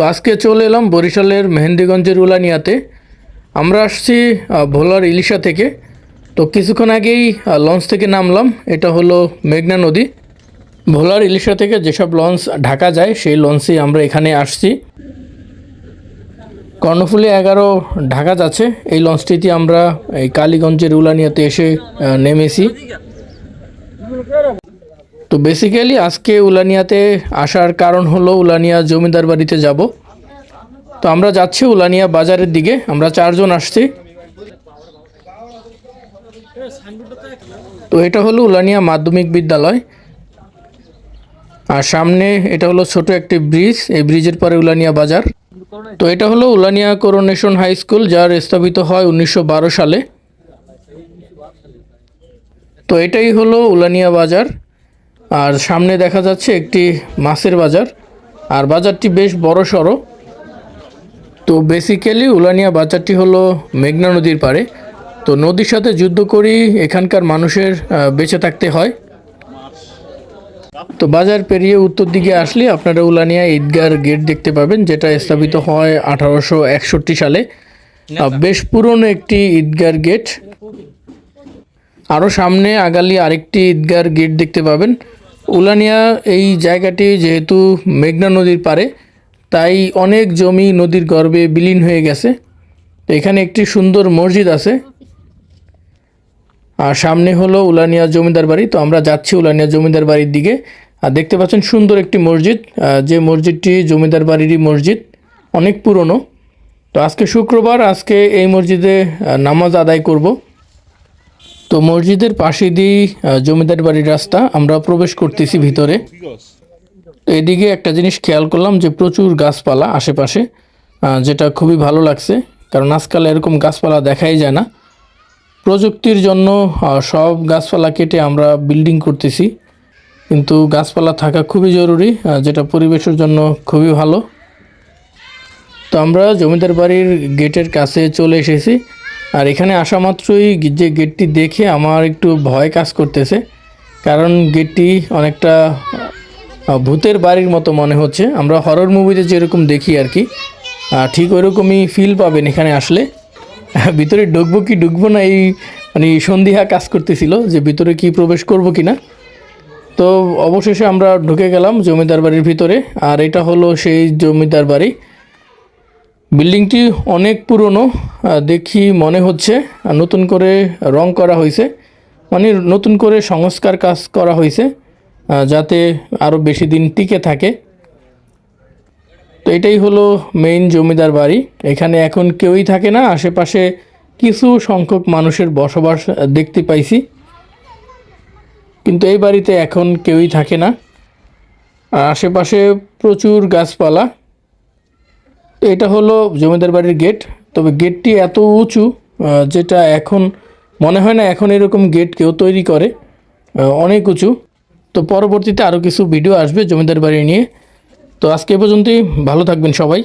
তো আজকে চলে এলাম বরিশালের মেহেন্দিগঞ্জের উলানিয়াতে। আমরা আসছি ভোলার ইলিশা থেকে। তো কিছুক্ষণ আগেই লঞ্চ থেকে নামলাম। এটা হলো মেঘনা নদী। ভোলার ইলিশা থেকে যেসব লঞ্চ ঢাকা যায়, সেই লঞ্চেই আমরা এখানে আসছি। কর্ণফুলি এগারো ঢাকা যাচ্ছে। এই লঞ্চটিতে আমরা এই কালীগঞ্জের উলানিয়াতে এসে নেমেছি। তো বেসিক্যালি আজকে উলানিয়াতে আসার কারণ হলো উলানিয়া জমিদার বাড়িতে যাব। তো আমরা যাচ্ছি উলানিয়া বাজারের দিকে, আমরা চারজন আসছি। তো এটা হলো উলানিয়া মাধ্যমিক বিদ্যালয়। আর সামনে এটা হলো ছোট একটি ব্রিজ এই ব্রিজের পরে উলানিয়া বাজার। তো এটা হলো উলানিয়া করোনেশন হাই স্কুল যার স্থাপিত হয় উনিশশো বারো সালে। তো এটাই হলো উলানিয়া বাজার। আর সামনে দেখা যাচ্ছে একটি মাছের বাজার। আর বাজারটি বেশ বড় সড়ো। তো বেসিক্যালি উলানিয়া বাজারটি হলো মেঘনা নদীর পাড়ে। তো নদীর সাথে যুদ্ধ করেই এখানকার মানুষের বেঁচে থাকতে হয়। তো বাজার পেরিয়ে উত্তর দিকে আসলে আপনারা উলানিয়া ঈদগার গেট দেখতে পাবেন, যেটা স্থাপিত হয় আঠারোশো একষট্টি সালে। বেশ পুরনো একটি ঈদগার গেট। আরও সামনে আগালি আরেকটি ঈদগার গেট দেখতে পাবেন। উলানিয়া এই জায়গাটি যেহেতু মেঘনা নদীর পারে তাই অনেক জমি নদীর গর্ভে বিলীন হয়ে গেছে। এখানে একটি সুন্দর মসজিদ আছে। আর সামনে হলো উলানিয়া জমিদার বাড়ি। তো আমরা যাচ্ছি উলানিয়া জমিদার বাড়ির দিকে। আর দেখতে পাচ্ছেন সুন্দর একটি মসজিদ। যে মসজিদটি জমিদার বাড়িরই মসজিদ, অনেক পুরনো। তো আজকে শুক্রবার, আজকে এই মসজিদে নামাজ আদায় করব। তো মসজিদের পাশে দিয়ে জমিদার বাড়ির রাস্তা, আমরা প্রবেশ করতেছি ভিতরে। তো এদিকে একটা জিনিস খেয়াল করলাম যে প্রচুর গাছপালা আশেপাশে যেটা খুবই ভালো লাগছে, কারণ আজকাল এরকম গাছপালা দেখাই যায় না। প্রযুক্তির জন্য সব গাছপালা কেটে আমরা বিল্ডিং করতেছি, কিন্তু গাছপালা থাকা খুবই জরুরি যেটা পরিবেশের জন্য খুবই ভালো। তো আমরা জমিদার বাড়ির গেটের কাছে চলে এসেছি। আর এখানে আসা মাত্রই যে গেটটি দেখে আমার একটু ভয় কাজ করতেছে। কারণ গেটটি অনেকটা ভূতের বাড়ির মতো মনে হচ্ছে। আমরা হরর মুভিতে যেরকম দেখি আর কি ঠিক ওইরকমই ফিল পাবেন এখানে আসলে। ভিতরে ঢুকবো কি ঢুকবো না এই মানে সন্ধিহা কাজ করতেছিল যে ভিতরে কি প্রবেশ করব কি না তো অবশেষে আমরা ঢুকে গেলাম জমিদার বাড়ির ভিতরে। আর এটা হলো সেই জমিদার বাড়ি। বিল্ডিংটি অনেক পুরনো দেখি মনে হচ্ছে নতুন করে রং করা হয়েছে। মানে নতুন করে সংস্কার কাজ করা হয়েছে যাতে আরও বেশি দিন টিকে থাকে। তো এটাই হলো মেইন জমিদার বাড়ি। এখানে এখন কেউই থাকে না, আশেপাশে কিছু সংখ্যক মানুষের বসবাস দেখতে পাইছি। কিন্তু এই বাড়িতে এখন কেউই থাকে না। আশেপাশে প্রচুর গাছপালা। তো এটা হলো জমিদার বাড়ির গেট তবে গেটটি এত উঁচু যেটা এখন মনে হয় না এখন এরকম গেট কেউ তৈরি করে অনেক উঁচু। তো পরবর্তীতে আরও কিছু ভিডিও আসবে জমিদার বাড়ি নিয়ে। তো আজকে পর্যন্তই, ভালো থাকবেন সবাই।